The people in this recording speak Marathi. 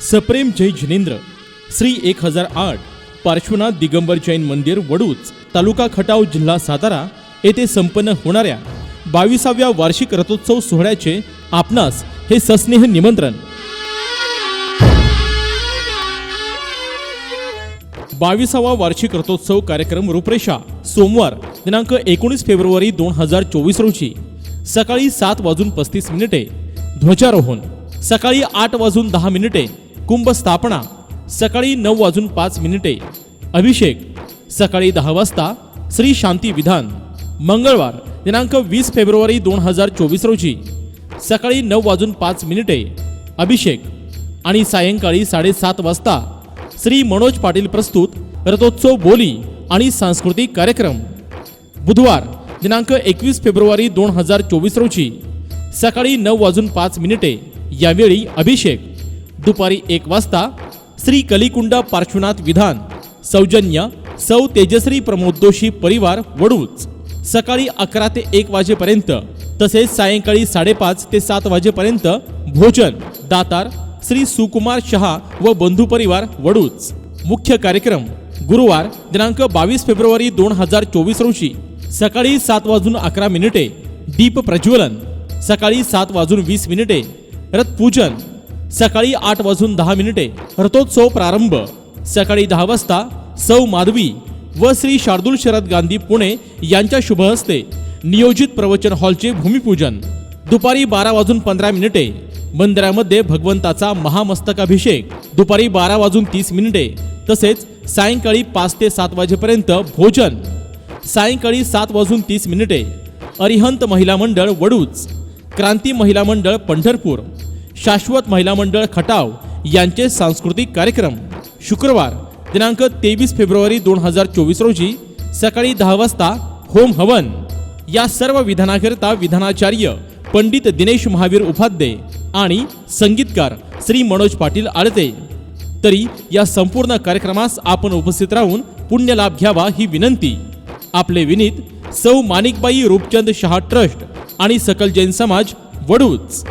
सप्रेम जय जिनेंद्र. श्री एक हजार आठ पार्श्वनाथ दिगंबर जैन मंदिर वडूच तालुका खटाव जिल्हा सातारा येथे संपन्न होणाऱ्या बावीसाव्या वार्षिक रथोत्सव सोहळ्याचे आपणास हे सस्नेह निमंत्रण. बावीसावा वार्षिक रथोत्सव कार्यक्रम रूपरेषा सोमवार दिनांक एकोणीस फेब्रुवारी दोन हजार चोवीस रोजी. सकाळी सात वाजून पस्तीस मिनिटे ध्वजारोहण. सकाळी आठ वाजून दहा मिनिटे कुंभ स्थापना सकाळी नऊ वाजून पाच मिनिटे. अभिषेक सकाळी दहा वाजता श्री शांती विधान. मंगळवार दिनांक वीस फेब्रुवारी दोन हजार चोवीस रोजी. सकाळी नऊ वाजून पाच मिनिटे. अभिषेक आणि सायंकाळी साडेसात वाजता श्री मनोज पाटील प्रस्तुत रथोत्सव बोली आणि सांस्कृतिक कार्यक्रम. बुधवार दिनांक एकवीस फेब्रुवारी दोन हजार चोवीस रोजी. सकाळी नऊ वाजून पाच मिनिटे. यावेळी अभिषेक दुपारी एक वाजता श्री कलिकुंड पार्श्वनाथ विधान सौजन्य सौ तेजश्री प्रमोद दोषी परिवार वडूच. सकाळी अकरा ते एक वाजेपर्यंत तसेच सायंकाळी साडेपाच ते सात वाजेपर्यंत भोजन दातार श्री सुकुमार शहा व बंधू परिवार वडूच. मुख्य कार्यक्रम गुरुवार दिनांक बावीस फेब्रुवारी दोन हजार चोवीस रोजी. सकाळी सात वाजून अकरा मिनिटे दीप प्रज्वलन. सकाळी सात वाजून वीस मिनिटे रथपूजन. सकाळी आठ वाजून दहा मिनिटे रथोत्सव प्रारंभ. सकाळी दहा वाजता सौ माधवी व श्री शार्दूल शरद गांधी पुणे यांच्या शुभ हस्ते नियोजित प्रवचन हॉलचे भूमिपूजन. दुपारी बारा वाजून पंधरा मिनिटे मंदिरामध्ये भगवंताचा महामस्तकाभिषेक. दुपारी बारा वाजून तीस मिनिटे तसेच सायंकाळी पाच ते सात वाजेपर्यंत भोजन. सायंकाळी सात वाजून तीस मिनिटे अरिहंत महिला मंडळ वडूच क्रांती महिला मंडळ पंढरपूर. शाश्वत महिला मंडळ खटाव यांचे सांस्कृतिक कार्यक्रम शुक्रवार दिनांक तेवीस फेब्रुवारी दोन हजार चोवीस रोजी सकाळी दहा वाजता होम हवन. या सर्व विधानाकरिता विधानाचार्य पंडित दिनेश महावीर उपाध्ये आणि संगीतकार श्री मनोज पाटील आळते. तरी या संपूर्ण कार्यक्रमास आपण उपस्थित राहून पुण्य लाभ घ्यावा ही विनंती. आपले विनीत सौ माणिकबाई रूपचंद शहा ट्रस्ट आणि सकल जैन समाज वडूच.